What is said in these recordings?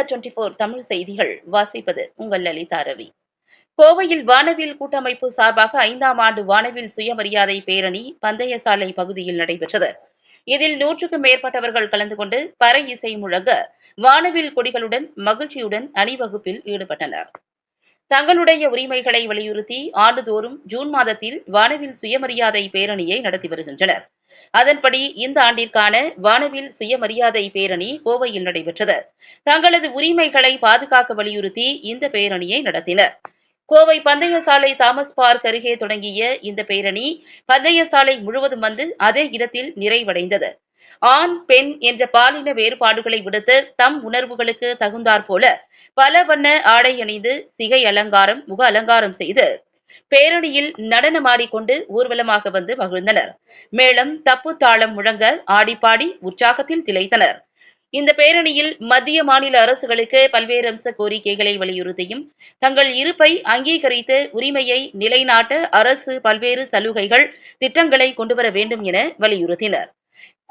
India twenty four Tamil செய்திகள் வாசிப்பது உங்கள் லலிதா ரவி. கோவையில் வானவில் கூட்டமைப்பு சார்பாக ஐந்தாம் ஆண்டு வானவில் சுயமரியாதை பேரணி பந்தயசாலை பகுதியில் நடைபெற்றது. இதில் நூற்றுக்கும் மேற்பட்டவர்கள் கலந்து கொண்டு பறை இசை முழங்க வானவில் கொடிகளுடன் மகிழ்ச்சியுடன் அணிவகுப்பில் ஈடுபட்டனர். தங்களுடைய உரிமைகளை வலியுறுத்தி ஆண்டுதோறும் ஜூன் மாதத்தில் வானவில் சுயமரியாதை பேரணியை நடத்தி வருகின்றனர். அதன்படி இந்த ஆண்டிற்கான வானவில் சுயமரியாதை பேரணி கோவையில் நடைபெற்றது. தங்களது உரிமைகளை பாதுகாக்க வலியுறுத்தி இந்த பேரணியை நடத்தினர். கோவை பந்தயசாலை தாமஸ் பார்க் அருகே தொடங்கிய இந்த பேரணி பந்தய சாலை முழுவதும் வந்து அதே இடத்தில் நிறைவடைந்தது. ஆண் பெண் என்ற பாலின வேறுபாடுகளை விடுத்து தம் உணர்வுகளுக்கு தகுந்தாற்போல பல வண்ண ஆடை அணிந்து சிகை அலங்காரம் முக அலங்காரம் செய்து பேரணியில் நடனமாடிக்கொண்டு ஊர்வலமாக வந்து மகிழ்ந்தனர். மேளம் தப்பு தாளம் முழங்க ஆடிப்பாடி உற்சாகத்தில் திளைத்தனர். இந்த பேரணியில் மத்திய மாநில அரசுகளுக்கு பல்வேறு அம்ச கோரிக்கைகளை வலியுறுத்தியும் தங்கள் இருப்பை அங்கீகரித்து உரிமையை நிலைநாட்ட அரசு பல்வேறு சலுகைகள் திட்டங்களை கொண்டுவர வேண்டும் என வலியுறுத்தினர்.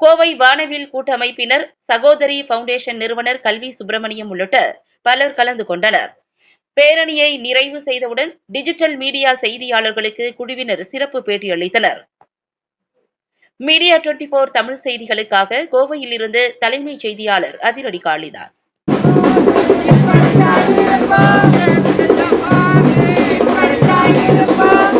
கோவை வானவில் கூட்டமைப்பினர் சகோதரி பவுண்டேஷன் நிறுவனர் கல்வி சுப்பிரமணியம் உள்ளிட்ட பலர் கலந்து கொண்டனர். பேரணியை நிறைவு செய்தவுடன் டிஜிட்டல் மீடியா செய்தியாளர்களுக்கு குழுவினர் சிறப்பு பேட்டி அளித்தனர். மீடியா டுவெண்ட்டி போர் தமிழ் செய்திகளுக்காக கோவையில் இருந்து தலைமைச் செய்தியாளர் அதிரடி காளிதாஸ். இருப்பா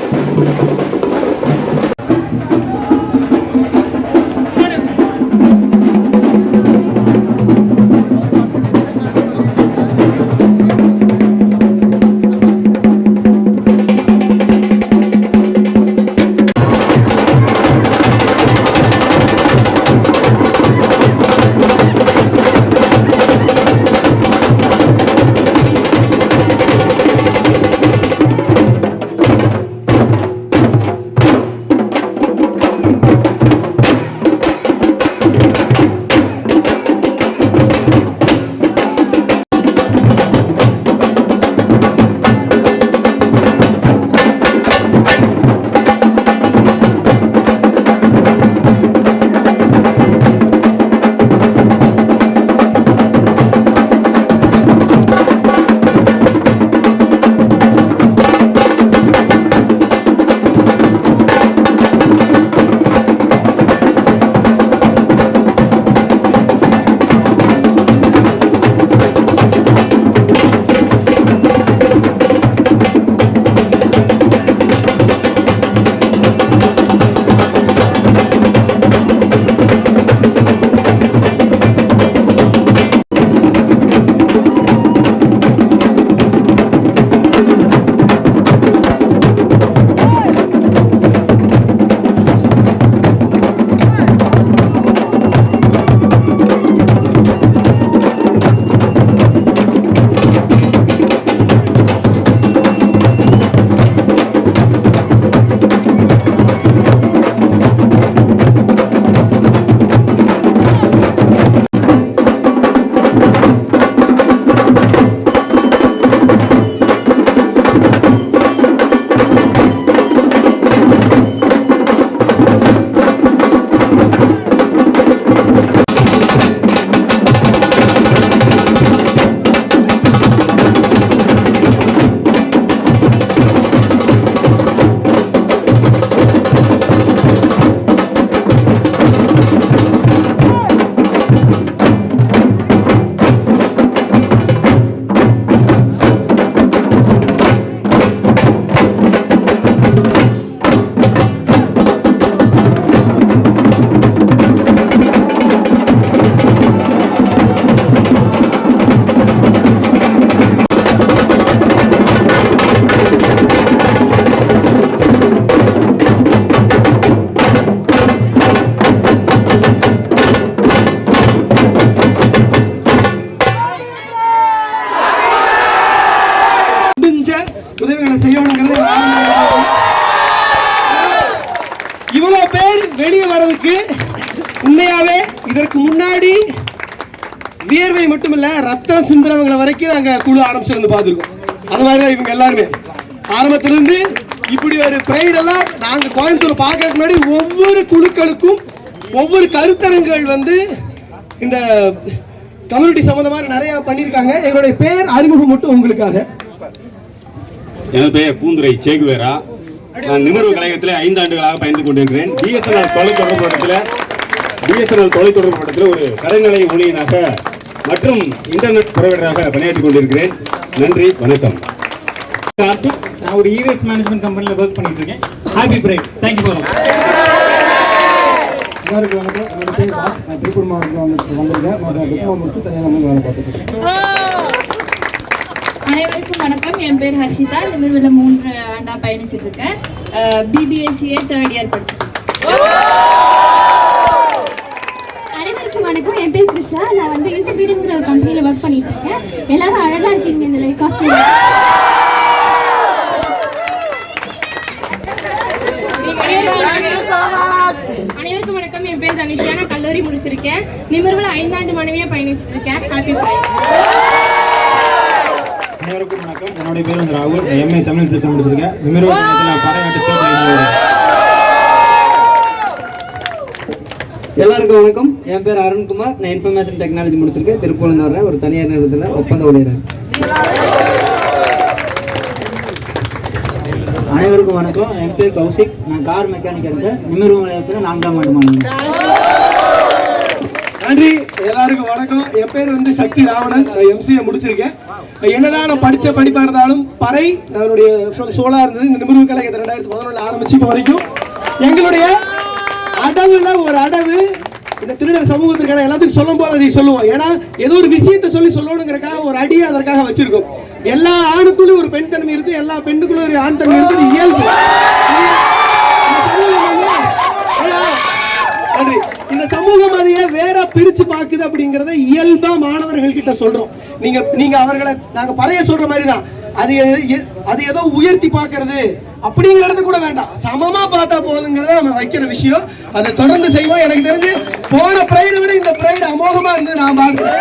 நாங்கள் குழு ஆரம்பிச்சிருந்து பார்த்துருக்கோம். அது மாதிரி தான் இவங்க எல்லாருமே. ஆரம்பத்துல இருந்து இப்படி ஒரு பிரைடெல்லாம் எல்லாம் நாங்க கோயம்புத்தூர் பார்க்கறதுக்கு முன்னாடி ஒவ்வொரு குழுக்களுக்கும் ஒவ்வொரு கருத்தரங்கள் வந்து இந்த கம்யூனிட்டி சம்பந்தமா நிறைய பண்ணியிருக்காங்க. எங்களுடைய பேர் அறிமுகம் மட்டும் உங்களுக்காக. எனது பெயர் பூந்துரை சேகுவேரா. நான் நிமிர்வு கழகத்தில் ஐந்து ஆண்டுகளாக பயந்து கொண்டிருக்கிறேன். பிஎஸ்என்எல் தொலைத்தொடர்பு மட்டத்தில் பிஎஸ்என்எல் தொலைத்தொடர்பு மட்டத்தில் ஒரு கலைநிலை ஊழியனாக மற்றும் இன்டர்நெட் புரவைடராக பணியாற்றிக் கொண்டிருக்கிறேன். நன்றி வணக்கம். நான் ஒரு இவிஎஸ் மேனேஜ்மெண்ட் கம்பெனியில் ஒர்க் பண்ணிட்டு இருக்கேன். ஹாப்பி பிரேக் தேங்க்யூ ஃபார் எல்லாருக்கும் வணக்கம். என்னோட பேர் வாஸ் நான் திருப்பூர் மாவட்டத்தில் வந்து வந்திருக்கேன். மற்ற டிப்ளமோ முடிச்சு தனியாக வந்து வேலை பார்த்துட்டு அனைவருக்கும் வணக்கம். என் பேர் ஹர்ஷிதா. இந்த மாதிரி மூன்று ஆண்டா பயணிச்சுட்டு இருக்கேன். பிபிஎஸ்சிஏ தேர்ட் இயர் படிச்சிருக்கேன். வணக்கம். என் பேர் கிருஷா நான் வந்து இன்டர்பீடுங்கிற ஒரு கம்பெனியில் ஒர்க் பண்ணிட்டு இருக்கேன் எல்லாரும் அழகா இருக்கீங்க இந்த லைஃப் காஸ்டியூம் அனைவருக்கும் வணக்கம். என் பேர் தனிஷா. நான் கல்லூரி முடிச்சிருக்கேன். நிமிர்வில் ஐந்தாண்டு மனைவியாக பயணிச்சுட்டு இருக்கேன் ஹாப்பி அனைவருக்கும் வணக்கம். என்னுடைய பேர் வந்து ராகுல். எம்ஏ தமிழ் பேச முடிச்சிருக்கேன். நிமிர்வு கழகத்தில் பாறையாட்டு எல்லாருக்கும் வணக்கம். என் பேர் அருண்குமார். நான் இன்ஃபர்மேஷன் டெக்னாலஜி முடிச்சிருக்கேன். திருப்பூர்ல ஒரு தனியார் நிறுவனத்தில் ஒப்பந்த ஊழியர். அனைவருக்கும் வணக்கம். என் பேர் கௌசிக். நான் கார் மெக்கானிக் இருக்கேன் நிமிர்வு நிலையத்தில் நான்காம் ஆண்டு மாணவன் நன்றி. எல்லாருக்கும் வணக்கம். என் பேர் வந்து சக்தி ராவணன். எம்சிஏ முடிச்சிருக்கேன். என்னதான் நான் படிச்ச படிப்பா இருந்தாலும் பறை நம்மளுடைய சோலாக இருந்தது. இந்த நிமிர்வு கழகத்தை ரெண்டாயிரத்தி பதினொன்றுல ஆரம்பிச்சு இப்போ வரைக்கும். எங்களுடைய அடவுனா ஒரு அடவு. இந்த திருடர் சமூகத்திற்கான எல்லாத்துக்கும் சொல்லும் போது அதை சொல்லுவோம். ஏன்னா ஏதோ ஒரு விஷயத்தை சொல்லி சொல்லணுங்கிறக்காக ஒரு அடியை அதற்காக வச்சிருக்கோம். எல்லா ஆணுக்குள்ளும் ஒரு பெண் தன்மை இருக்கு எல்லா பெண்ணுக்குள்ளும் ஒரு ஆண் தன்மை இருக்கு இயல்பு. இந்த சமூகம் நன்றி. இந்த சமூகம் அதையே வேற பிரிச்சு பாக்குது அப்படிங்கறத இயல்பா மாணவர்கள் கிட்ட சொல்றோம். நீங்க நீங்க அவர்களை நாங்க பறைய சொல்ற மாதிரி தான் அது எ- அது ஏதோ உயர்த்தி பார்க்கறது அப்படிங்கறது கூட வேண்டாம். சமமா பார்த்தா போதுங்கிறத நம்ம வைக்கிற விஷயம். அதை தொடர்ந்து செய்வோம். எனக்கு தெரிஞ்சு போன பிரைடு விட இந்த பிரைடு அமோகமா இருந்து நான் பார்க்கிறேன்.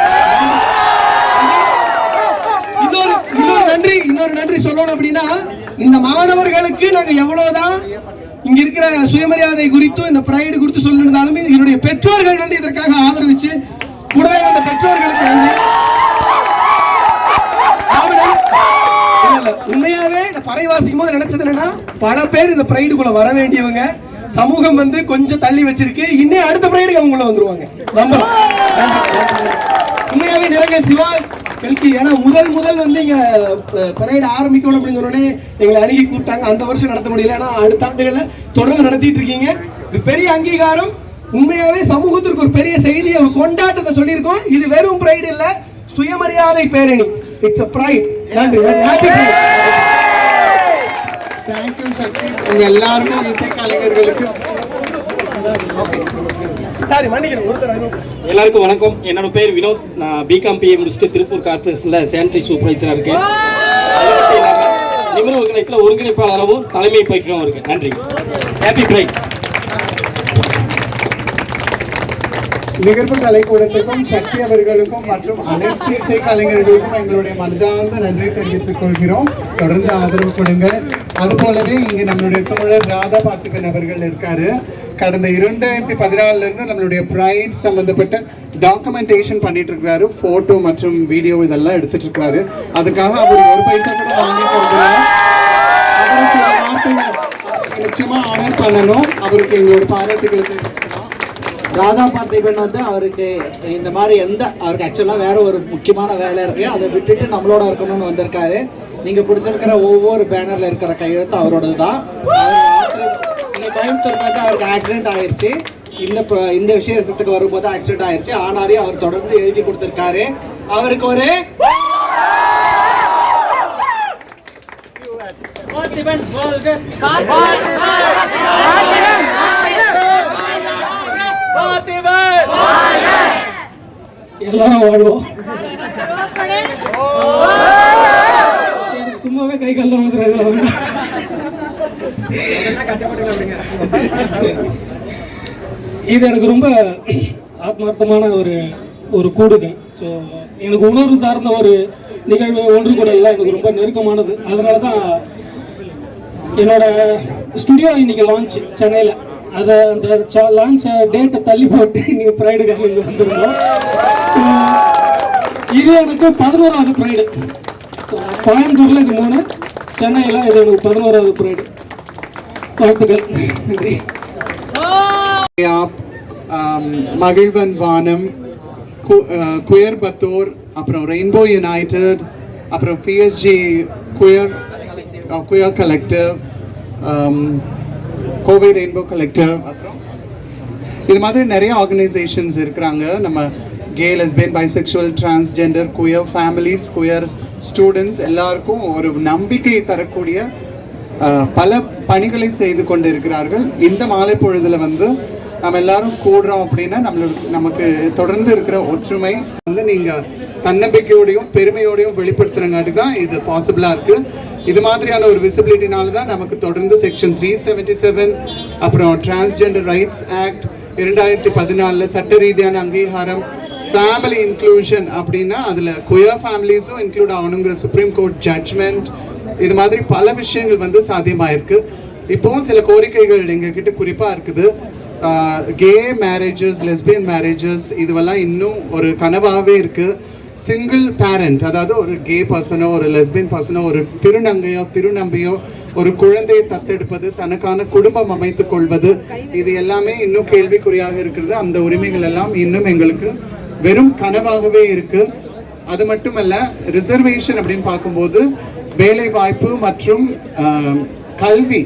இன்னொரு இன்னொரு நன்றி இன்னொரு நன்றி சொல்லணும் அப்படின்னா இந்த மாணவர்களுக்கு நாங்க எவ்வளவுதான் இங்க இருக்கிற சுயமரியாதை குறித்தும் இந்த பிரைடு குறித்து சொல்லியிருந்தாலும் என்னுடைய பெற்றோர்கள் வந்து இதற்காக ஆதரவிச்சு கூடவே அந்த பெற்றோர்களுக்கு வந்து உண்மையாவே இந்த பறை வாசிக்கும் போது நினைச்சது என்னன்னா பல பேர் இந்த பிரைடுக்குள்ள வர வேண்டியவங்க. சமூகம் வந்து கொஞ்சம் தள்ளி வச்சிருக்கு. இன்னும் அடுத்த பிரைடுக்கு அவங்க உள்ள வந்துருவாங்க. நம்புறோம். உண்மையாவே நிறைய சிவா கல்கி ஏன்னா முதல் முதல் வந்து இங்க பரேட் ஆரம்பிக்கணும் அப்படின்னு சொன்னோடனே எங்களை அணுகி கூப்பிட்டாங்க. அந்த வருஷம் நடத்த முடியல. ஏன்னா அடுத்த ஆண்டுகளை தொடர்ந்து நடத்திட்டு இருக்கீங்க. இது பெரிய அங்கீகாரம். உண்மையாவே சமூகத்திற்கு ஒரு பெரிய செய்தி ஒரு கொண்டாட்டத்தை சொல்லியிருக்கோம். இது வெறும் பிரைடு இல்ல சுயமரியாதை பேரணி. It's a pride. நன்றி ஹாப்பி தேங்க்யூ சக்தி உங்க எல்லாருக்கும் இசை வணக்கம். என்னோட பேர் வினோத். நான் பிகாம் பிஏ முடிச்சுட்டு திருப்பூர் கார்பரேஷனில் சானிட்டரி சூப்பர்வைசராக இருக்கேன். நிபுணர் நிலையத்தில் ஒருங்கிணைப்பாளராகவும் தலைமை பயிற்சியும் இருக்கு. நன்றி. ஹாப்பி பிரைட் நிகழ்வு கலைக்கூடத்துக்கும் சக்தி அவர்களுக்கும் மற்றும் அனைத்து இசை கலைஞர்களுக்கும் எங்களுடைய மனதார்ந்த நன்றி தெரிவித்துக் கொள்கிறோம். தொடர்ந்து ஆதரவு கொடுங்க. அது போலவே இங்கே நம்மளுடைய தோழர் ராதா பார்த்துக்கன் அவர்கள் இருக்காரு. கடந்த இரண்டாயிரத்தி பதினாலுல இருந்து நம்மளுடைய பிரைட் சம்பந்தப்பட்ட டாக்குமெண்டேஷன் பண்ணிட்டு இருக்காரு போட்டோ மற்றும் வீடியோ இதெல்லாம் எடுத்துட்டு இருக்காரு அதுக்காக அவர் ஒரு பைசா கூட வாங்கி கொடுக்கல நிச்சயமா ஆனர் பண்ணணும். அவருக்கு எங்களோட பாராட்டுகளை ராதா பார்த்திபன் வந்து அவருக்கு இந்த மாதிரி எந்த அவருக்கு ஆக்சுவலாக வேற ஒரு முக்கியமான வேலை இருக்கு அதை விட்டுட்டு நம்மளோட இருக்கணும்னு வந்திருக்காரு நீங்க பிடிச்சிருக்கிற ஒவ்வொரு பேனர்ல இருக்கிற கையெழுத்து அவரோடது தான் கோயம்புத்தூர் பார்த்து அவருக்கு ஆக்சிடென்ட் ஆயிடுச்சு இந்த இந்த விஷயத்துக்கு வரும்போது ஆக்சிடென்ட் ஆயிடுச்சு ஆனாலே அவர் தொடர்ந்து எழுதி கொடுத்திருக்காரு அவருக்கு ஒரு எல்லாரும் வாழ்வோம். எனக்கு சும்மாவே கை வந்துடுறாங்க இது எனக்கு ரொம்ப ஆத்மார்த்தமான ஒரு ஒரு கூடுகை. ஸோ எனக்கு உணர்வு சார்ந்த ஒரு நிகழ்வு ஒன்று கூட எல்லாம் எனக்கு ரொம்ப நெருக்கமானது. அதனால தான் என்னோட ஸ்டுடியோ இன்னைக்கு லான்ச் சென்னையில். அதை அந்த லான்ச் டேட்டை தள்ளி போட்டு நீங்கள் ப்ரைடு காலையில் வந்திருந்தோம். இது எனக்கு பதினோராவது ப்ரைடு கோயம்புத்தூரில் இது மூணு சென்னையில் இது எனக்கு பதினோராவது ப்ரைடு வாழ்த்துக்கள். நன்றி. மகிழ்வன் வானம் கு- குயர் பத்தோர் அப்புறம் ரெயின்போ யுனைடெட் அப்புறம் PSG queer queer collective Kovai rainbow collector அப்புறம் இது மாதிரி நிறைய ஆர்கனைசேஷன்ஸ் இருக்கிறாங்க. நம்ம gay lesbian bisexual transgender queer families queer students எல்லாருக்கும் ஒரு நம்பிக்கையை தரக்கூடிய பல பணிகளை செய்து கொண்டு இருக்கிறார்கள் இந்த மாலை பொழுதுல வந்து நம்ம எல்லாரும் கூடுறோம் அப்படின்னா நம்மளுக்கு நமக்கு தொடர்ந்து இருக்கிற ஒற்றுமை வந்து நீங்க தன்னம்பிக்கையோடையும் பெருமையோடையும் வெளிப்படுத்துறங்காட்டி தான் இது பாசிபிளா இருக்கு. இது மாதிரியான ஒரு விசிபிலிட்டினால தான் நமக்கு தொடர்ந்து செக்ஷன் த்ரீ செவன்டி செவன் அப்புறம் டிரான்ஸ்ஜெண்டர் ரைட்ஸ் ஆக்ட் இரண்டாயிரத்தி பதினாலில் சட்ட ரீதியான அங்கீகாரம் ஃபேமிலி இன்க்ளூஷன் அப்படின்னா அதில் குயர் ஃபேமிலிஸும் இன்க்ளூட் ஆகணுங்கிற சுப்ரீம் கோர்ட் ஜட்ஜ்மெண்ட் இது மாதிரி பல விஷயங்கள் வந்து சாத்தியமாயிருக்கு. இப்போவும் சில கோரிக்கைகள் எங்ககிட்ட குறிப்பாக இருக்குது. கே மேரேஜஸ் லெஸ்பியன் மேரேஜஸ் இதுவெல்லாம் இன்னும் ஒரு கனவாகவே இருக்குது சிங்கிள் பேரண்ட் அதாவது ஒரு கே பர்சனோ ஒரு லெஸ்பியன் பர்சனோ ஒரு திருநங்கையோ திருநம்பியோ ஒரு குழந்தையை தத்தெடுப்பது தனக்கான குடும்பம் அமைத்துக் கொள்வது இது எல்லாமே இன்னும் கேள்விக்குறியாக இருக்கிறது. அந்த உரிமைகள் எல்லாம் இன்னும் எங்களுக்கு வெறும் கனவாகவே இருக்கு. அது மட்டுமல்ல ரிசர்வேஷன் அப்படின்னு பார்க்கும்போது வேலை வாய்ப்பு மற்றும் கல்வி.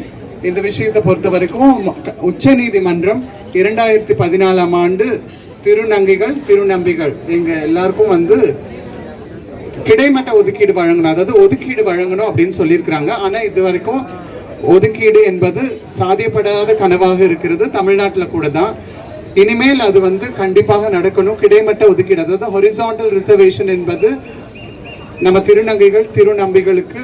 இந்த விஷயத்தை பொறுத்த வரைக்கும் உச்ச நீதிமன்றம் இரண்டாயிரத்தி பதினாலாம் ஆண்டு திருநங்கைகள் திருநம்பிகள். எங்க எல்லாருக்கும் வந்து கிடைமட்ட ஒதுக்கீடு வழங்கணும். அதாவது ஒதுக்கீடு வழங்கணும் அப்படின்னு சொல்லியிருக்கிறாங்க. ஆனா இது வரைக்கும் ஒதுக்கீடு என்பது சாதியப்படாத கனவாக இருக்கிறது. தமிழ்நாட்டில் கூட தான். இனிமேல் அது வந்து கண்டிப்பாக நடக்கணும். கிடைமட்ட ஒதுக்கீடு அதாவது ஹொரிசாண்டல் ரிசர்வேஷன் என்பது நம்ம திருநங்கைகள் திருநம்பிகளுக்கு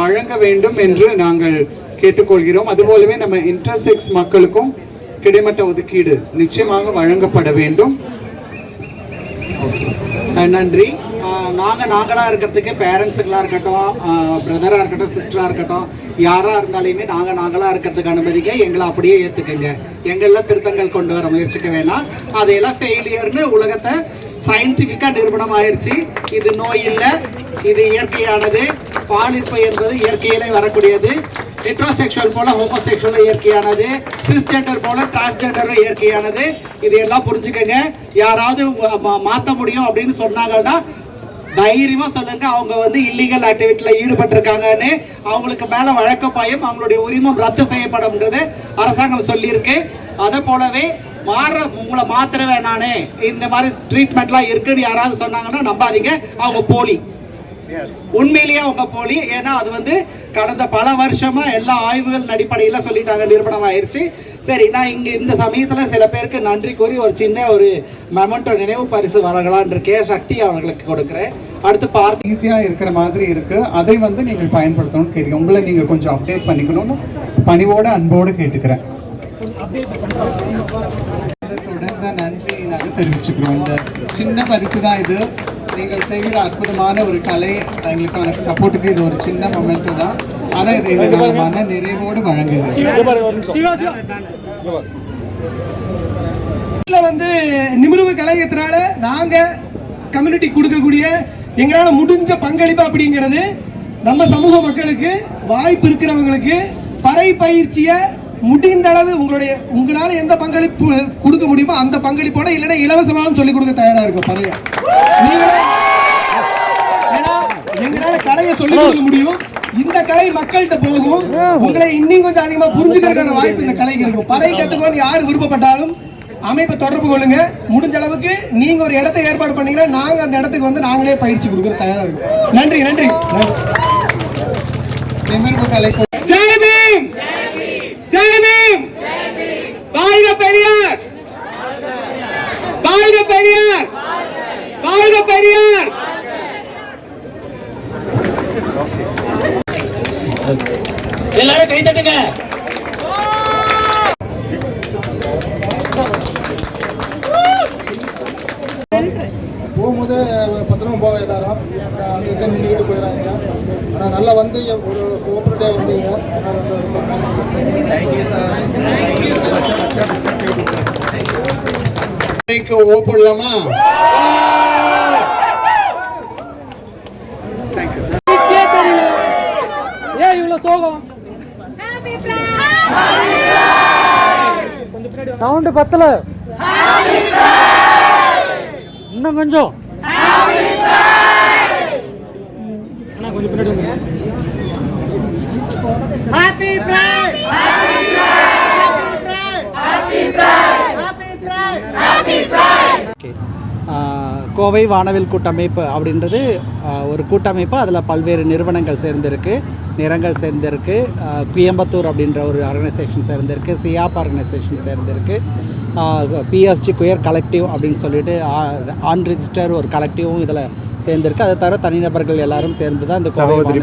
வழங்க வேண்டும் என்று நாங்கள் கேட்டுக்கொள்கிறோம். அதுபோலவே நம்ம இன்டர்செக்ஸ் மக்களுக்கும் கிடைமட்ட ஒதுக்கீடு நிச்சயமாக வழங்கப்பட வேண்டும். நன்றி. நாங்கள் நாங்க நாங்களா இருக்கிறதுக்கு பேரண்ட்ஸுங்களா இருக்கட்டும் பிரதரா இருக்கட்டும் சிஸ்டரா இருக்கட்டும் யாரா இருந்தாலுமே நாங்க நாங்களா இருக்கிறதுக்கு அனுமதிக்க எங்களை அப்படியே ஏத்துக்கங்க. எங்கெல்லாம் திருத்தங்கள் கொண்டு வர முயற்சிக்க வேணாம். அதையெல்லாம் ஃபெயிலியர்னு உலகத்தை சயின்டிஃபிக்காக நிரூபணம் ஆயிடுச்சு இது நோய் இல்லை இது இயற்கையானது. பாலிற்பை என்பது இயற்கையிலே வரக்கூடியது. ஹெட்ரோசெக்ஷுவல் போல ஹோமோசெக்ஷுவல் இயற்கையானது சிஸ்ஜெண்டர் போல டிரான்ஸ்ஜெண்டர் இயற்கையானது. இது எல்லாம் புரிஞ்சுக்கங்க. யாராவது மாற்ற முடியும் அப்படின்னு சொன்னாங்கன்னா தைரியமா சொல்லுங்க. அவங்க வந்து இல்லீகல் ஆக்டிவிட்டியில ஈடுபட்டிருக்காங்கன்னு. அவங்களுக்கு மேல வழக்க பாயம் அவங்களுடைய உரிமம் ரத்து செய்யப்படும்ன்றது அரசாங்கம் சொல்லியிருக்கு. அதை போலவே மாற உங்களை மாத்திர வேணானே இந்த மாதிரி ட்ரீட்மெண்ட்லாம் இருக்குன்னு யாராவது சொன்னாங்கன்னா நம்பாதீங்க. அவங்க போலி. உண்மையிலேயே அவங்க போலி ஏன்னா அது வந்து கடந்த பல வருஷமா எல்லா ஆய்வுகள் அடிப்படையில சொல்லிட்டாங்க நிரூபணம் ஆயிருச்சு சரி நான் இங்க இந்த சமயத்துல சில பேருக்கு நன்றி கூறி ஒரு சின்ன ஒரு மெமண்டோ நினைவு பரிசு வழங்கலான் இருக்கேன் சக்தி அவர்களுக்கு கொடுக்குறேன். அடுத்து பார்த்து ஈஸியா இருக்கிற மாதிரி இருக்கு. அதை வந்து நீங்கள் பயன்படுத்தணும்னு கேட்கிறேன் உங்களை நீங்க கொஞ்சம் அப்டேட் பண்ணிக்கணும்னு பணிவோட அன்போடு கேட்டுக்கிறேன். தொடர்ந்த நன்றி நாங்கள் தெரிவிச்சுக்கிறோம். இந்த சின்ன பரிசு தான் இது. நீங்கள் செய்கிற அற்புதமான ஒரு கலை எங்களுக்கான சப்போர்ட்டுக்கு இது ஒரு சின்ன மொமெண்ட் தான். ஆனால் இதை இது நாங்கள் மன நிறைவோடு வழங்குகிறேன் இதுல வந்து நிமிர்வு கலைஞத்தினால நாங்க கம்யூனிட்டி கொடுக்கக்கூடிய எங்களால முடிஞ்ச பங்களிப்பு அப்படிங்கிறது நம்ம சமூக மக்களுக்கு வாய்ப்பு இருக்கிறவங்களுக்கு பறை பயிற்சியை முடிந்த அளவு உங்களுடைய உங்களால எந்த பங்களிப்பு கொடுக்க முடியுமோ அந்த பங்களிப்போட இல்லைன்னா இலவசமாகவும் சொல்லிக் கொடுக்க தயாரா இருக்கும் ஏன்னா, எங்களால கலையை சொல்லிக் கொடுக்க முடியும். இந்த கலை மக்கள்கிட்ட போகும். உங்களை இன்னும் கொஞ்சம் அதிகமா புரிஞ்சுக்கிறதுக்கான வாய்ப்பு இந்த கலைக்கு இருக்கும். பறை கத்துக்கணும்னு யார் விருப்பப்பட்டாலும் அமைப்பை தொடர்பு கொள்ளுங்க. முடிஞ்ச அளவுக்கு நீங்க ஒரு இடத்தை ஏற்பாடு பண்ணீங்கன்னா நாங்க அந்த இடத்துக்கு வந்து நாங்களே பயிற்சி கொடுக்க தயாரா இருக்கோம். நன்றி நன்றி. பெரியார். வாழ்க பெரியார். வாழ்க பெரியார். எல்லாரும் கை தட்டுங்க. போகும்போது பத்திரமா போக எல்லாரும் அங்கே நின்றுக்கிட்டு போயிடாதீங்க ஆனால் நல்லா வந்து ஒரு கோஆப்ரேட்டிவாக வந்தீங்க தேங்க்ஸ் ஓப்பிடலாமா? ஏன் இவ்வளோ சோகம். சவுண்டு பத்தல. இன்னும் கொஞ்சம். அண்ணா கோவை வானவில் கூட்டமைப்பு அப்படின்றது ஒரு கூட்டமைப்பு அதில் பல்வேறு நிறுவனங்கள் சேர்ந்திருக்கு நிறங்கள் சேர்ந்திருக்கு குயம்பத்தூர் அப்படின்ற ஒரு ஆர்கனைசேஷன் சேர்ந்திருக்கு சியாப் ஆர்கனைசேஷன் சேர்ந்திருக்கு. பிஎஸ்ஜி குயர் கலெக்டிவ் அப்படின்னு சொல்லிட்டு ஆன் ரிஜிஸ்டர் ஒரு கலெக்டிவும் இதில் சேர்ந்திருக்கு. அதை தவிர தனிநபர்கள் எல்லாரும் சேர்ந்து தான் இந்த சகோதரி.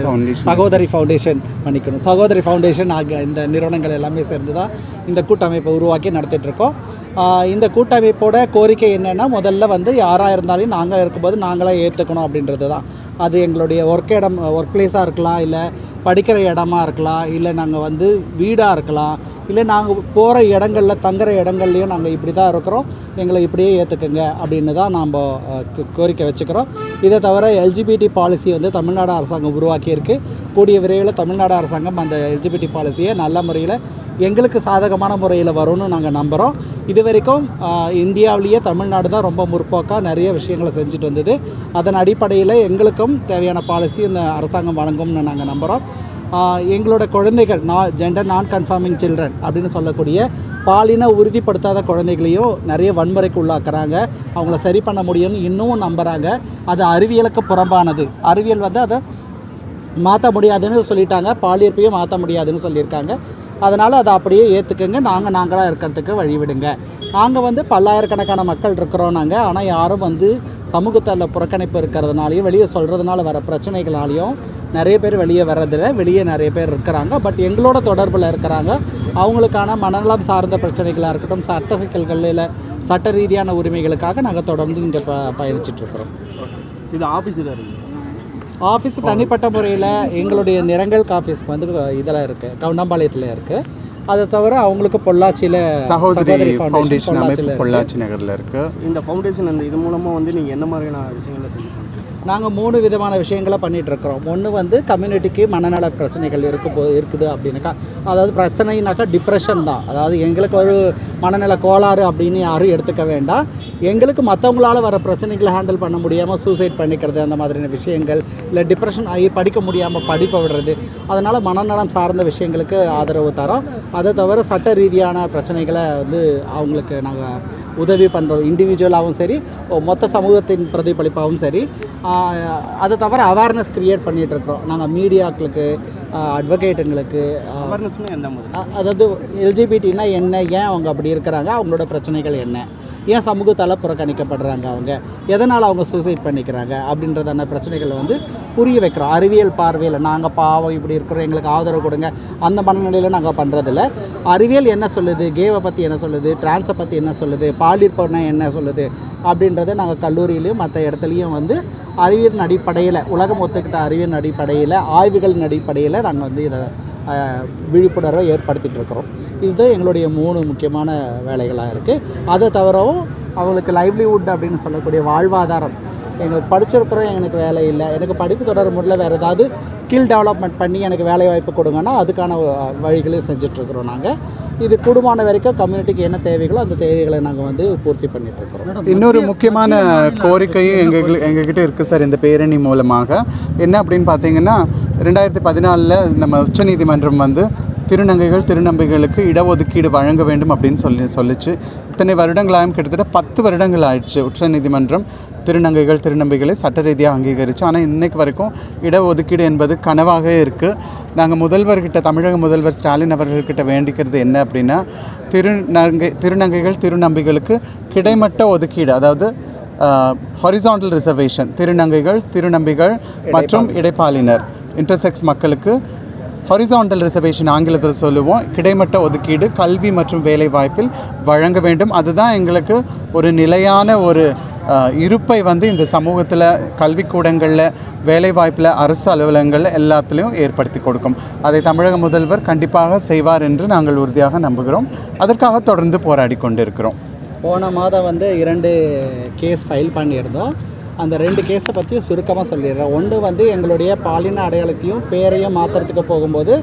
சகோதரி ஃபவுண்டேஷன் பண்ணிக்கணும். சகோதரி ஃபவுண்டேஷன் ஆகிய இந்த நிறுவனங்கள் எல்லாமே சேர்ந்து தான் இந்த கூட்டமைப்பை உருவாக்கி நடத்திட்டு இருக்கோம் ஆஹ் இந்த கூட்டமைப்போட கோரிக்கை என்னென்னா முதல்ல வந்து யாராக இருந்தாலும் நாங்கள் இருக்கும்போது நாங்களே ஏற்றுக்கணும் அப்படின்றது தான் அது எங்களுடைய ஒர்க் இடம் ஒர்க் பிளேஸாக இருக்கலாம் இல்லை படிக்கிற இடமா இருக்கலாம் இல்லை நாங்கள் வந்து வீடாக இருக்கலாம் இல்லை நாங்கள் போகிற இடங்களில் தங்குற இடங்கள்லையும் நாங்கள் இப்படி தான் இருக்கிறோம். எங்களை இப்படியே ஏற்றுக்குங்க அப்படின்னு தான் நாம் கோரிக்கை வச்சுக்கிறோம். இதை தவிர எல்ஜிபிடி பாலிசி வந்து தமிழ்நாடு அரசாங்கம் உருவாக்கியிருக்கு. கூடிய விரைவில் தமிழ்நாடு அரசாங்கம் அந்த எல்ஜிபிடி பாலிசியை நல்ல முறையில் எங்களுக்கு சாதகமான முறையில் வரும்னு நாங்கள் நம்புகிறோம் இது வரைக்கும் இந்தியாவிலேயே தமிழ்நாடு தான் ரொம்ப முற்போக்காக நிறைய விஷயங்களை செஞ்சுட்டு வந்தது. அதன் அடிப்படையில் எங்களுக்கும் தேவையான பாலிசி இந்த அரசாங்கம் வழங்கும்னு நாங்கள் நம்புகிறோம் எங்களோட குழந்தைகள் நான் ஜெண்டர் நான் கன்ஃபார்மிங் சில்ட்ரன் அப்படின்னு சொல்லக்கூடிய பாலின உறுதிப்படுத்தாத குழந்தைகளையும் நிறைய வன்முறைக்கு உள்ளாக்குறாங்க. அவங்கள சரி பண்ண முடியும்னு இன்னமும் நம்புகிறாங்க அது அறிவியலுக்கு புறம்பானது. அறிவியல் வந்து அதை மாற்ற முடியாதுன்னு சொல்லிட்டாங்க. பாலியற்பையும் மாற்ற முடியாதுன்னு சொல்லியிருக்காங்க. அதனால் அதை அப்படியே ஏற்றுக்குங்க நாங்கள் நாங்களாக இருக்கிறதுக்கு வழிவிடுங்க. நாங்கள் வந்து பல்லாயிரக்கணக்கான மக்கள் இருக்கிறோம் நாங்கள் ஆனால் யாரும் வந்து சமூகத்தில் புறக்கணிப்பு இருக்கிறதுனாலையும் வெளியே சொல்கிறதுனால வர பிரச்சனைகளாலையும் நிறைய பேர் வெளியே வர்றதில்ல. வெளியே நிறைய பேர் இருக்கிறாங்க. பட் எங்களோட தொடர்பில் இருக்கிறாங்க. அவங்களுக்கான மனநலம் சார்ந்த பிரச்சனைகளாக இருக்கட்டும் சட்ட சிக்கல்களில் சட்ட ரீதியான உரிமைகளுக்காக நாங்கள் தொடர்ந்து இங்கே ப பயணிச்சிட்ருக்குறோம் இது ஆஃபீஸில் இருக்குது ஆஃபீஸ் தனிப்பட்ட முறையில் எங்களுடைய நிறங்கள் ஆஃபீஸ்க்கு வந்து இதில் இருக்குது கவுண்டம்பாளையத்தில் இருக்குது அதை தவிர அவங்களுக்கு பொள்ளாச்சியில் சகோதரி ஃபவுண்டேஷன். பொள்ளாச்சி நகரில் இருக்கு. இந்த ஃபவுண்டேஷன் அந்த இது மூலமாக வந்து நீங்கள் என்ன மாதிரியான விஷயங்களை செஞ்சு நாங்கள் மூணு விதமான விஷயங்களை பண்ணிகிட்ருக்குறோம் ஒன்று வந்து கம்யூனிட்டிக்கு மனநல பிரச்சனைகள் இருக்கு போ இருக்குது அப்படின்னாக்கா அதாவது பிரச்சனைனாக்கா டிப்ரெஷன் தான். அதாவது எங்களுக்கு ஒரு மனநல கோளாறு அப்படின்னு யாரும் எடுத்துக்க வேண்டாம். எங்களுக்கு மற்றவங்களால் வர பிரச்சனைகளை ஹேண்டில் பண்ண முடியாமல் சூசைட் பண்ணிக்கிறது அந்த மாதிரியான விஷயங்கள் இல்லை டிப்ரெஷன் ஆகி படிக்க முடியாமல் படிப்பை விடுறது அதனால் மனநலம் சார்ந்த விஷயங்களுக்கு ஆதரவு தரோம். அதை தவிர சட்ட ரீதியான பிரச்சனைகளை வந்து அவங்களுக்கு நாங்கள் உதவி பண்ணுறோம் இண்டிவிஜுவலாகவும் சரி மொத்த சமூகத்தின் பிரதிபலிப்பாகவும் சரி. அதை தவிர அவேர்னஸ் க்ரியேட் பண்ணிகிட்டு இருக்கிறோம் நாங்கள் மீடியாக்களுக்கு அட்வொகேட்டுங்களுக்கு அவேர்னஸ்னு எந்த அதாவது எல்ஜிபிடினா என்ன ஏன் அவங்க அப்படி இருக்கிறாங்க அவங்களோட பிரச்சனைகள் என்ன ஏன் சமூகத்தால் புறக்கணிக்கப்படுறாங்க அவங்க எதனால் அவங்க சூசைட் பண்ணிக்கிறாங்க அப்படின்றதான பிரச்சனைகளை வந்து புரிய வைக்கிறோம். அறிவியல் பார்வையில் நாங்கள் பாவம் இப்படி இருக்கிறோம் எங்களுக்கு ஆதரவு கொடுங்க அந்த மனநிலையில் நாங்கள் பண்ணுறதில்ல அறிவியல் என்ன சொல்லுது கேவை பற்றி என்ன சொல்லுது டிரான்ஸை பற்றி என்ன சொல்லுது பாலிற்பனை என்ன சொல்லுது அப்படின்றத நாங்கள் கல்லூரியிலையும் மற்ற இடத்துலையும் வந்து அறிவியல் அடிப்படையில் உலகம் ஒத்துக்கிட்ட அறிவியல் அடிப்படையில் ஆய்வுகளின் அடிப்படையில் நாங்கள் வந்து இதை விழிப்புணர்வை ஏற்படுத்திகிட்டு இருக்கிறோம். இதுதான் எங்களுடைய மூணு முக்கியமான வேலைகளாக இருக்குது அதை தவிரவும் அவங்களுக்கு லைவ்லிவுட் அப்படின்னு சொல்லக்கூடிய வாழ்வாதாரம் எங்களுக்கு படிச்சிருக்கிறோம் எனக்கு வேலை இல்லை. எனக்கு படிப்பு தொடர முடியல வேறு ஏதாவது ஸ்கில் டெவலப்மெண்ட் பண்ணி எனக்கு வேலை வாய்ப்பு கொடுங்கன்னா அதுக்கான வழிகளையும் செஞ்சுட்ருக்குறோம் நாங்கள் இது கூடுமான வரைக்கும் கம்யூனிட்டிக்கு என்ன தேவைகளோ அந்த தேவைகளை நாங்கள் வந்து பூர்த்தி பண்ணிட்டு இருக்கிறோம் இன்னொரு முக்கியமான கோரிக்கையும் எங்கள் எங்ககிட்ட இருக்குது சார் இந்த பேரணி மூலமாக. என்ன அப்படின்னு பார்த்தீங்கன்னா ரெண்டாயிரத்தி பதினாலில் நம்ம உச்சநீதிமன்றம் வந்து திருநங்கைகள் திருநங்கைகளுக்கு இடஒதுக்கீடு வழங்க வேண்டும் அப்படின்னு சொல்லி சொல்லிச்சு. இத்தனை வருடங்களாயும் கிட்டத்தட்ட பத்து வருடங்கள் ஆயிடுச்சு. உச்சநீதிமன்றம் திருநங்கைகள் திருநங்கைகளை சட்ட ரீதியாக அங்கீகரிச்சு. ஆனால் இன்னைக்கு வரைக்கும் இடஒதுக்கீடு என்பது கனவாகவே இருக்குது நாங்கள் முதல்வர்கிட்ட தமிழக முதல்வர் ஸ்டாலின் அவர்கள்கிட்ட வேண்டிக்கிறது என்ன அப்படின்னா திருநங்கை திருநங்கைகள் திருநம்பிகளுக்கு கிடைமட்ட ஒதுக்கீடு அதாவது ஹொரிசாண்டல் ரிசர்வேஷன் திருநங்கைகள் திருநம்பிகள் மற்றும் இடைப்பாலினர் இன்டர்செக்ஸ் மக்களுக்கு ஹொரிசாண்டல் ரிசர்வேஷன் ஆங்கிலத்தில் சொல்லுவோம். கிடைமட்ட ஒதுக்கீடு கல்வி மற்றும் வேலை வாய்ப்பில் வழங்க வேண்டும். அதுதான் எங்களுக்கு ஒரு நிலையான ஒரு இருப்பை வந்து இந்த சமூகத்தில் கல்விக்கூடங்களில் வேலைவாய்ப்பில் அரசு அலுவலகங்களில் எல்லாத்துலேயும் ஏற்படுத்தி கொடுக்கும். அதை தமிழக முதல்வர் கண்டிப்பாக செய்வார் என்று நாங்கள் உறுதியாக நம்புகிறோம். அதற்காக தொடர்ந்து போராடி கொண்டிருக்கிறோம். போன மாதம் வந்து இரண்டு கேஸ் ஃபைல் பண்ணியிருந்தோம். அந்த ரெண்டு கேஸை பற்றியும் சுருக்கமாக சொல்லிடுறேன். ஒன்று வந்து எங்களுடைய பாலின அடையாளத்தையும் பேரையும் மாற்றுறதுக்கு போகும்போது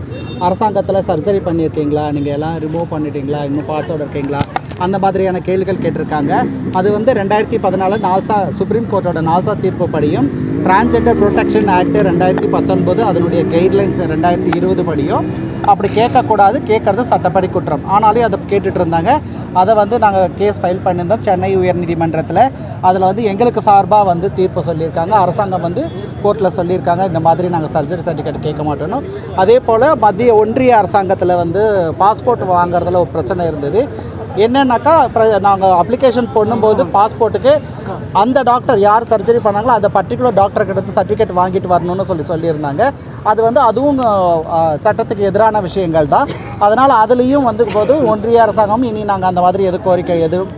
அரசாங்கத்தில் சர்ஜரி பண்ணியிருக்கீங்களா? நீங்கள் எல்லாம் ரிமூவ் பண்ணிட்டீங்களா? இன்னும் பார்ட்ஸோட இருக்கீங்களா? அந்த மாதிரியான கேள்விகள் கேட்டிருக்காங்க. அது வந்து ரெண்டாயிரத்தி பதினாலு நால்சா சுப்ரீம் கோர்ட்டோட நால்சா தீர்ப்பு படியும். டிரான்ஸ்ஜெண்டர் ப்ரொடெக்ஷன் ஆக்ட் ரெண்டாயிரத்தி பத்தொன்பது அதனுடைய கைட்லைன்ஸ் ரெண்டாயிரத்தி இருபது படியும். அப்படி கேட்கக்கூடாது கேட்குறது சட்டப்படி குற்றம். ஆனாலும் அதை கேட்டுட்டு இருந்தாங்க. அதை வந்து நாங்கள் கேஸ் ஃபைல் பண்ணியிருந்தோம் சென்னை உயர்நீதிமன்றத்தில். அதில் வந்து எங்களுக்கு சார்பாக வந்து வந்து தீர்ப்பு சொல்லியிருக்காங்க. அரசாங்கம் வந்து கோர்ட்டில் சொல்லியிருக்காங்க. இந்த மாதிரி நாங்கள் சர்ஜரி சர்டிஃபிகேட் கேட்க மாட்டோம்னு. அதே போல் மத்திய ஒன்றிய அரசாங்கத்தில் வந்து பாஸ்போர்ட் வாங்குறதுல ஒரு பிரச்சனை இருந்தது. என்னன்னாக்கா நாங்கள் அப்ளிகேஷன் பண்ணும்போது பாஸ்போர்ட்டுக்கு அந்த டாக்டர் யார் சர்ஜரி பண்ணாங்களோ அந்த பர்டிகுலர் டாக்டர் கிட்ட சர்டிஃபிகேட் வாங்கிட்டு வரணும்னு சொல்லி சொல்லியிருந்தாங்க. அது வந்து அதுவும் சட்டத்துக்கு எதிரான விஷயங்கள் தான். அதனால் அதுலேயும் வந்து போது ஒன்றிய அரசாங்கமும் இனி நாங்கள் அந்த மாதிரி எது கோரிக்கை எதுவும்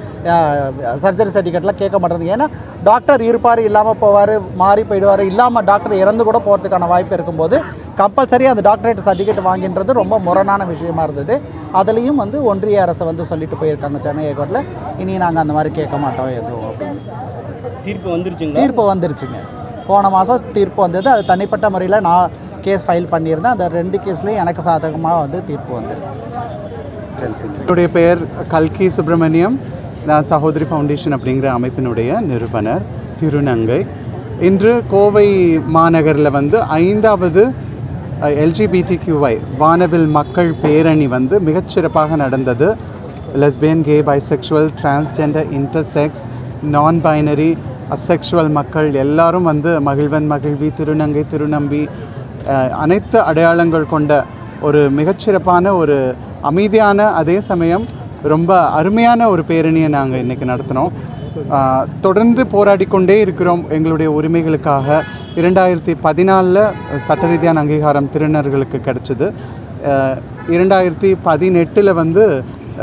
சர்ஜரி சர்டிஃபிகேட்லாம் கேட்க மாட்டேங்குது. ஏன்னா டாக்டர் இருப்பார் இல்லாமல் போவார் மாறி போயிடுவார் இல்லாமல் டாக்டர் இறந்து கூட போகிறதுக்கான வாய்ப்பு இருக்கும்போது கம்பல்சரி அந்த டாக்டரேட் சர்டிஃபிகேட் வாங்கின்றது ரொம்ப முரணான விஷயமா இருந்தது. அதுலேயும் வந்து ஒன்றிய அரசு வந்து சொல்லிட்டு போயிருக்காங்க சென்னை ஹைகோர்ட்டில் இனி நாங்கள் அந்த மாதிரி கேட்க மாட்டோம் எதுவும் அப்படின்னு. தீர்ப்பு வந்துருச்சுங்களா? தீர்ப்பு வந்துருச்சுங்க. போன மாதம் தீர்ப்பு வந்தது. அது தனிப்பட்ட முறையில் நான் கேஸ் ஃபைல் பண்ணியிருந்தேன். அந்த ரெண்டு கேஸ்லேயும் எனக்கு சாதகமாக வந்து தீர்ப்பு வந்திருக்கு. என்னுடைய பெயர் கல்கி சுப்பிரமணியம். நான் சகோதரி ஃபவுண்டேஷன் அப்படிங்கிற அமைப்பினுடைய நிறுவனர் திருநங்கை. இன்று கோவை மாநகரில் வந்து ஐந்தாவது எல்ஜிபிடிக்யூஐ வானவில் மக்கள் பேரணி வந்து மிகச்சிறப்பாக நடந்தது. Lesbian gay bisexual transgender intersex non binary asexual மக்கள் எல்லாரும் வந்து மகிழ்வன் மகிழ்வி திருநங்கை திருநம்பி அனைத்து அடையாளங்கள் கொண்ட ஒரு மிகச்சிறப்பான ஒரு அமைதியான அதே சமயம் ரொம்ப அருமையான ஒரு பேரணியை நாங்கள் இன்றைக்கி நடத்தினோம். தொடர்ந்து போராடி கொண்டே இருக்கிறோம் எங்களுடைய உரிமைகளுக்காக. இரண்டாயிரத்தி பதினாலில் சட்ட ரீதியான அங்கீகாரம் திருநர்களுக்கு கிடச்சிது. இரண்டாயிரத்தி பதினெட்டில் வந்து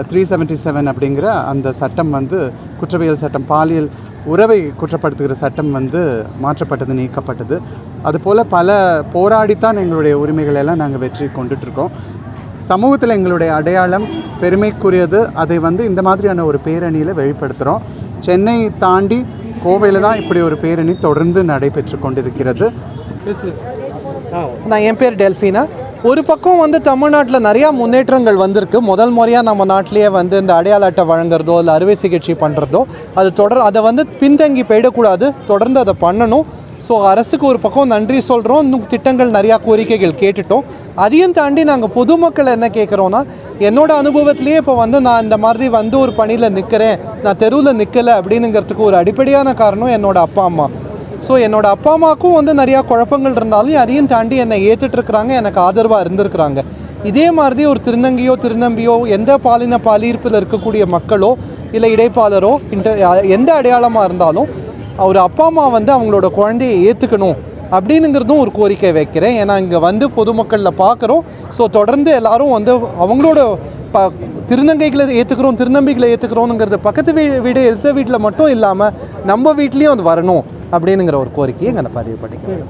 த்ரீ செவன்ட்டி செவன் அப்படிங்கிற அந்த சட்டம் வந்து குற்றவியல் சட்டம் பாலியல் உறவை குற்றப்படுத்துகிற சட்டம் வந்து மாற்றப்பட்டது நீக்கப்பட்டது. அதுபோல் பல போராடித்தான் எங்களுடைய உரிமைகளை எல்லாம் நாங்கள் வெற்றி கொண்டுட்ருக்கோம் சமூகத்தில் எங்களுடைய அடையாளம் பெருமைக்குரியது. அதை வந்து இந்த மாதிரியான ஒரு பேரணியில் வெளிப்படுத்துகிறோம் சென்னை தாண்டி கோவையில் தான் இப்படி ஒரு பேரணி தொடர்ந்து நடைபெற்று கொண்டிருக்கிறது. நான் என் பேர் டெல்ஃபினா. ஒரு பக்கம் வந்து தமிழ்நாட்டில் நிறையா முன்னேற்றங்கள் வந்திருக்கு. முதல் முறையாக நம்ம நாட்டிலேயே வந்து இந்த அடையாள அட்டை வழங்குறதோ இல்லை அறுவை சிகிச்சை பண்ணுறதோ அது தொடர் அதை வந்து பின்தங்கி போயிடக்கூடாது. தொடர்ந்து அதை பண்ணணும். ஸோ அரசுக்கு ஒரு பக்கம் நன்றி சொல்கிறோம் இன்னும் திட்டங்கள் நிறையா கோரிக்கைகள் கேட்டுட்டோம். அதையும் தாண்டி நாங்கள் பொதுமக்கள் என்ன கேட்குறோன்னா என்னோடய அனுபவத்திலேயே இப்போ வந்து நான் இந்த மாதிரி வந்து ஒரு பணியில் நிற்கிறேன் நான் தெருவில் நிற்கலை அப்படின்னுங்கிறதுக்கு ஒரு அடிப்படையான காரணம் என்னோட அப்பா அம்மா. ஸோ என்னோட அப்பா அம்மாவுக்கும் வந்து நிறையா குழப்பங்கள் இருந்தாலும் அதையும் தாண்டி என்னை ஏற்றுட்டுருக்குறாங்க எனக்கு ஆதரவாக இருந்திருக்கிறாங்க. இதே மாதிரி ஒரு திருநங்கையோ திருநம்பியோ எந்த பாலின பாலியிருப்பில் இருக்கக்கூடிய மக்களோ இல்லை இடைப்பாளரோ இன்ட எந்த அடையாளமாக இருந்தாலும் ஒரு அப்பா அம்மா வந்து அவங்களோட குழந்தையை ஏற்றுக்கணும் அப்படின்னுங்கிறதும் ஒரு கோரிக்கை வைக்கிறேன். ஏன்னா இங்கே வந்து பொதுமக்களில் பார்க்குறோம் ஸோ தொடர்ந்து எல்லாரும் வந்து அவங்களோட ப திருநங்கைகளை ஏற்றுக்கிறோம் திருநம்பிகளை ஏற்றுக்கிறோங்கிறது பக்கத்து வீ வீடு எதிர்த்த வீட்டில் மட்டும் இல்லாமல் நம்ம வீட்லேயும் அது வரணும் அப்படின்னுங்கிற ஒரு கோரிக்கையை இங்கே நான் பதிவு பண்ணிக்கிறேன்.